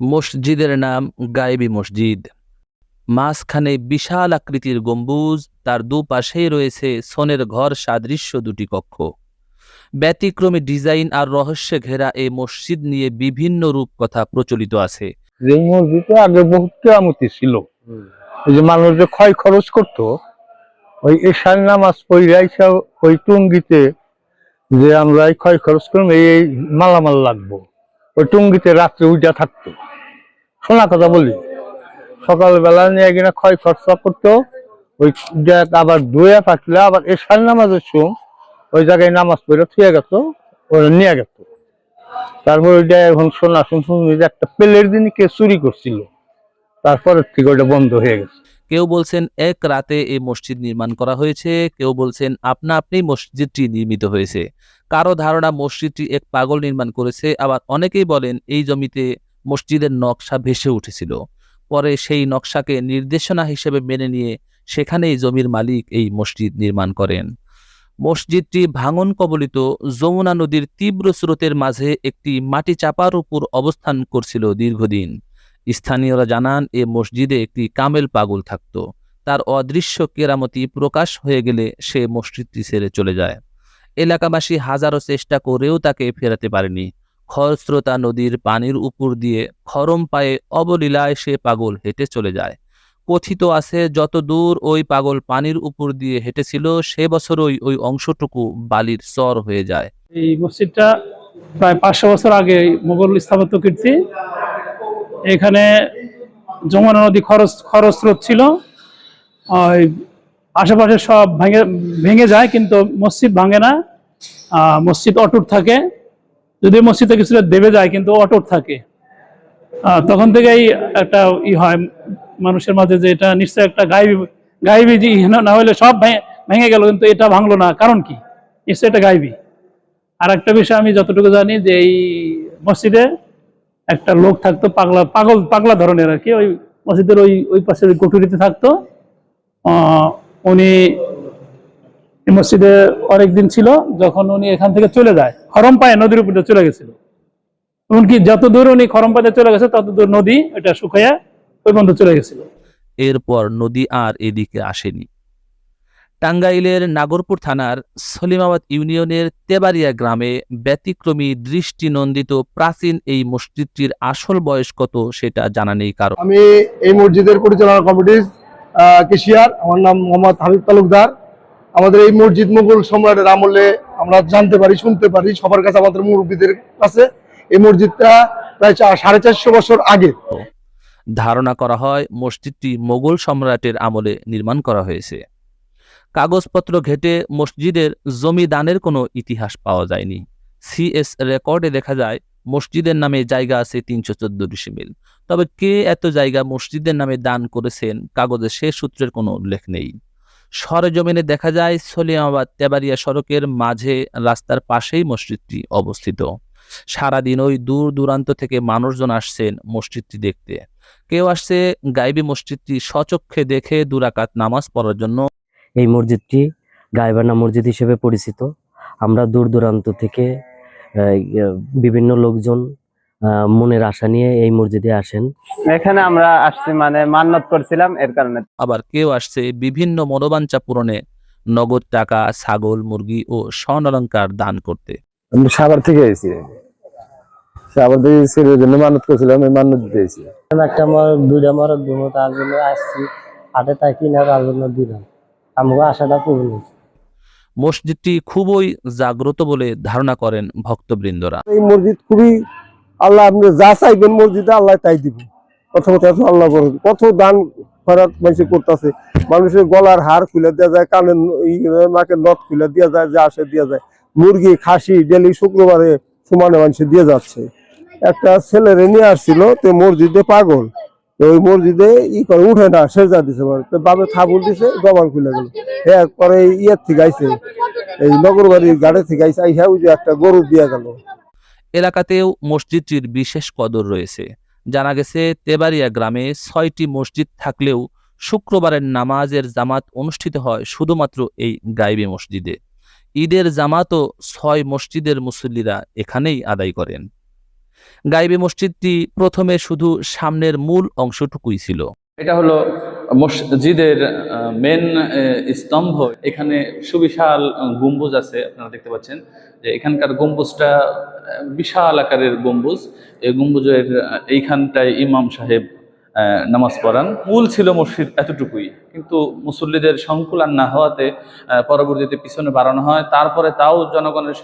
মসজিদের নাম গায়েবী মসজিদ। মাঝখানে বিশাল আকৃতির গম্বুজ, তার দুপাশেই রয়েছে সোনের ঘর সাদৃশ্য দুটি কক্ষ। ব্যতিক্রমী ডিজাইন আর রহস্যে ঘেরা এই মসজিদ নিয়ে বিভিন্ন রূপকথা প্রচলিত আছে। মসজিদে আগে বহুত ছিল। এই যে মানুষ যে ক্ষয় খরচ করতো, ওই এশার নামাজ পড়াইসা ওই টুঙ্গিতে যে আমরা এই ক্ষয় খরচ এই এই মালামাল লাগবো। ওই টুঙ্গিতে রাত্রে উইটা থাকতো। শোনা কথা বলি। সকালবেলা নিয়ে কিনা ক্ষয় খরচা করতো। ওই আবার ধুয়ে থাকলে আবার এশার নামাজের সময় ওই জায়গায় নামাজ পড়ে থুয়ে গেত, ওরা নিয়ে গেত। তারপর ওইটা এখন শোনা শুন শুনি একটা পেলের দিন কে চুরি করছিল। তারপরের থেকে ওটা বন্ধ হয়ে গেছে। কেউ বলছেন, এক রাতে এই মসজিদ নির্মাণ করা হয়েছে। কেউ বলছেন, আপনা আপনি মসজিদটি নির্মিত হয়েছে। কারও ধারণা, মসজিদটি এক পাগল নির্মাণ করেছে। আবার অনেকেই বলেন, এই জমিতে মসজিদের নকশা ভেসে উঠেছিল। পরে সেই নকশাকে নির্দেশনা হিসেবে মেনে নিয়ে সেখানেই জমির মালিক এই মসজিদ নির্মাণ করেন। মসজিদটি ভাঙন কবলিত যমুনা নদীর তীব্র স্রোতের মাঝে একটি মাটি চাপার উপর অবস্থান করছিল দীর্ঘদিন। স্থানীয়রা জানান, এ মসজিদে একটি কামেল পাগল থাকত। তার অদৃশ্য কেরামতি প্রকাশ হয়ে গেলে সে মসজিদটি ছেড়ে চলে যায়। এলাকাবাসী হাজারো চেষ্টা করেও তাকে ফেরাতে পারেনি। খরস্রোতা নদীর পানির উপর দিয়ে খরম পায়ে অবলীলায় সে পাগল হেঁটে চলে যায়। কথিত আছে যত দূর ওই পাগল পানির উপর দিয়ে হেঁটেছিল, সে বছরই ওই অংশটুকু বালির চর হয়ে যায়। এই মসজিদটা প্রায় পাঁচশো বছর আগে মোগল স্থাপত্য কীর্তি এখানে যমুনা নদী খরচ খরস্রোত ছিল। ওই আশেপাশে সব ভেঙে ভেঙে যায়, কিন্তু মসজিদ ভাঙে না। মসজিদ অটুট থাকে। যদিও মসজিদে কিছুটা দেবে যায়, কিন্তু অটুট থাকে। তখন থেকেই একটা ই হয় মানুষের মাঝে যে এটা নিশ্চয় একটা গাইবি গাইবি যে না হলে সব ভেঙে গেল, কিন্তু এটা ভাঙলো না। কারণ কি? নিশ্চয় এটা গাইবি। আর একটা বিষয় আমি যতটুকু জানি যে এই মসজিদে একটা লোক থাকতো, পাগলা, পাগল, পাগলা ধরনের আর কি। ওই মসজিদের ওই ওই পাশে ওই কুঠুরিতে থাকতো। উনি মসজিদে অনেকদিন ছিল, যখন উনি এখান থেকে চলে যায় খরম পায়ে নদীর উপর চলে গেছিল। এমনকি যত দূর উনি খরম পায়ে চলে গেছে, তত দূর নদী, এটা শুকাইয়া ওই পর্যন্ত চলে গেছিল। এরপর নদী আর এদিকে আসেনি। টাঙ্গাইলের নাগরপুর থানার সলিমাবাদ ইউনিয়নের তেবারিয়া গ্রামে ব্যতিক্রমী দৃষ্টিনন্দিত প্রাচীন এই মসজিদটির আসল বয়স কত সেটা জানা নেই কারও। আমি এই মসজিদের পরিচালনা কমিটির কেশিয়ার আমার নাম মোহাম্মদ হাবিব তালুকদার। আমাদের এই মসজিদ মুঘল সম্রাটের আমলে আমরা জানতে পারি শুনতে পারি সবার কাছে আমাদের মুরব্বীদের কাছে এই মসজিদটা প্রায় সাড়ে চারশো বছর আগে। ধারণা করা হয় মসজিদটি মোগল সম্রাটের আমলে নির্মাণ করা হয়েছে। কাগজপত্র ঘেটে মসজিদের জমি দানের কোনো ইতিহাস পাওয়া যায়নি। সিএস রেকর্ডে দেখা যায়, মসজিদের নামে জায়গা আছে তিনশো চোদ্দ ডিসিমিল। তবে কে এত জায়গা মসজিদের নামে দান করেছেন কাগজে সে সূত্রের কোনো উল্লেখ নেই। সরেজমিনে দেখা যায় সলিয়ামাবাদ তেবারিয়া সড়কের মাঝে রাস্তার পাশেই মসজিদটি অবস্থিত। সারাদিন ওই দূর দূরান্ত থেকে মানুষজন আসছেন মসজিদটি দেখতে। কেউ আসছে গাইবী মসজিদটি সচক্ষে দেখে দুরাকাত নামাজ পড়ার জন্য। এই মসজিদটি গাইবানা মসজিদ হিসেবে পরিচিত। আমরা দূর দূরান্ত থেকে বিভিন্ন লোকজন মনের আশা নিয়ে এই মসজিদে আসেন। এখানে আমরা আসছি মানে মান্নত করছিলাম এর কারণে। আবার কেউ আসছে বিভিন্ন মনোবাঞ্ছা পূরণে নগদ টাকা ছাগল মুরগি ও স্বর্ণালঙ্কার দান করতে। আমি সাভার থেকে এসেছি। সাভার থেকে ছেলের জন্য মানত করছিলাম এই মানত দিতে এসেছি। একটা আমার দুইটা মরক দিব তার জন্য আসছি। হাটে তাই কিনা তার জন্য দিলাম। আমাকে আশাটা পূরণ হয়েছে। মসজিদটি খুবই জাগ্রত বলে ধারণা করেন ভক্তবৃন্দরা। এই মসজিদ খুবই আল্লাহ আপনি যা চাইবেন মসজিদে আল্লাহ তাই দিব। প্রথমত আল্লাহ বড় কত দান খরাত মানুষ করতেছে। মানুষের গলার হার খুলে দেওয়া যায় কানের নাকে নথ খুলে দেওয়া যায় যা আসে দেওয়া যায়। মুরগি খাসি ডেলি শুক্রবারে সমানে মানুষ দিয়ে যাচ্ছে। একটা ছেলেরে নিয়ে আসছিল তো মসজিদে পাগল। ওই মসজিদে ই করে, উঠে না সেজা দিছে দিছে খুলে গেল। ইয়ের থেকে এই নগরবাড়ির গাড়ি থেকে আইসে আইসা একটা গরু গেল। এলাকাতেও মসজিদটির বিশেষ কদর রয়েছে। জানা গেছে, তেবাড়িয়া গ্রামে ছয়টি মসজিদ থাকলেও শুক্রবারের নামাজের জামাত অনুষ্ঠিত হয় শুধুমাত্র এই গাইবে মসজিদে। ঈদের জামাতও ছয় মসজিদের মুসল্লিরা এখানেই আদায় করেন। গাইবি মসজিদটি প্রথমে শুধু সামনের মূল অংশটুকুই ছিল। এটা হলো মসজিদের মেন স্তম্ভ। এখানে সুবিশাল গম্বুজ আছে, আপনারা দেখতে পাচ্ছেন। যে এখানকার গম্বুজটা বিশাল আকারের গম্বুজ। এই গম্বুজের এইখানটায় ইমাম সাহেব নামাজ পড়ান। মূল ছিল মসজিদ এতটুকুই। কিন্তু মুসল্লিদের সংকুলান না হওয়াতে পরবর্তীতে পিছনে বাড়ানো হয়। তারপরে তাও জনগণের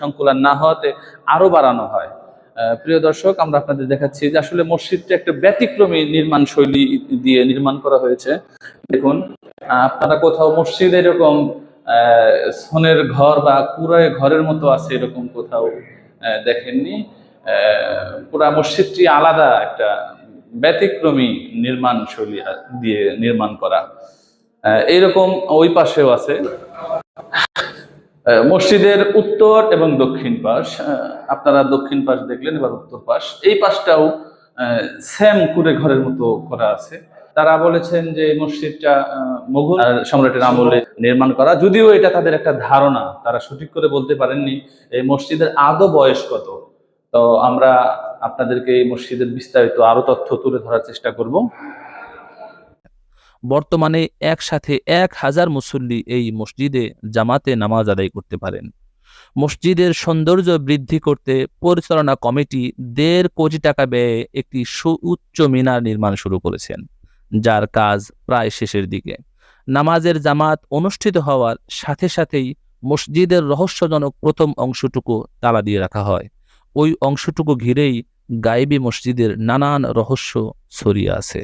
সংকুলান না হওয়াতে আরও বাড়ানো হয়। প্রিয় দর্শক, আমরা আপনাদের দেখাচ্ছি যে আসলে মসজিদটা একটা ব্যতিক্রমী নির্মাণ শৈলী দিয়ে নির্মাণ করা হয়েছে। দেখুন, আপনারা কোথাও মসজিদ এরকম সোনের ঘর বা কুড়ায় ঘরের মতো আছে এরকম কোথাও দেখেননি। পুরা মসজিদটি আলাদা একটা ব্যতিক্রমী নির্মাণ শৈলী দিয়ে নির্মাণ করা। এইরকম ওই পাশেও আছে। মসজিদের উত্তর এবং দক্ষিণ পাশ আপনারা দক্ষিণ পাশ দেখলেন, এবার উত্তর পাশ। এই পাশটাও সেম কুড়ে ঘরের মতো করা আছে। তারা বলেছেন যে মসজিদটা আর সম্রাটের আমলে নির্মাণ করা। যদিও এটা তাদের একটা ধারণা, তারা সঠিক করে বলতে পারেননি এই মসজিদের আদৌ বয়স কত। তো আমরা আপনাদেরকে এই মসজিদের বিস্তারিত আরও তথ্য তুলে ধরার চেষ্টা করব। বর্তমানে একসাথে এক হাজার মুসল্লি এই মসজিদে জামাতে নামাজ আদায় করতে পারেন। মসজিদের সৌন্দর্য বৃদ্ধি করতে পরিচালনা কমিটি দেড় কোটি টাকা ব্যয়ে একটি সুউচ্চ মিনার নির্মাণ শুরু করেছেন, যার কাজ প্রায় শেষের দিকে। নামাজের জামাত অনুষ্ঠিত হওয়ার সাথে সাথেই মসজিদের রহস্যজনক প্রথম অংশটুকু তালা দিয়ে রাখা হয়। ওই অংশটুকু ঘিরেই গায়েবী মসজিদের নানান রহস্য ছড়িয়ে আছে।